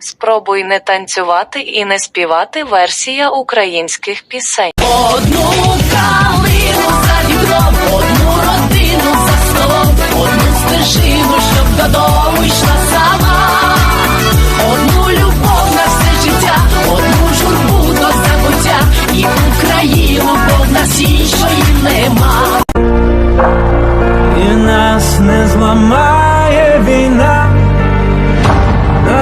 Спробуй не танцювати і не співати версія українських пісень. Одну калину за вікном, одну родину за столом, одну стежину, щоб додому йшла сама. Одну любов на все життя, одну журбу до забуття, і Україну, бо в нас іншої нема. І нас не зламає війна,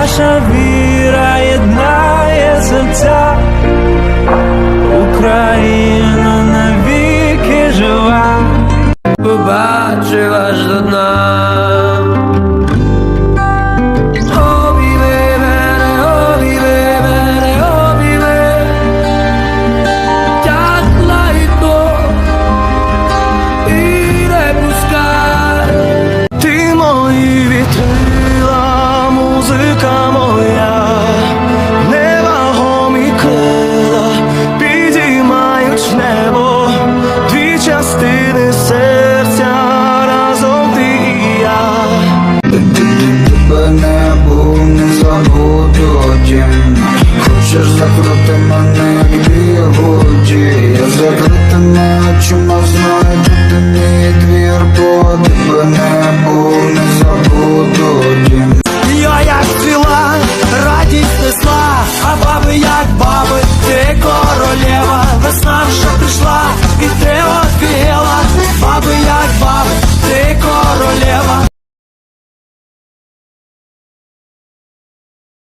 наша віра єднає серця, Україна навіки жива, побачила ж до нас. очі, роззакритими очима знаю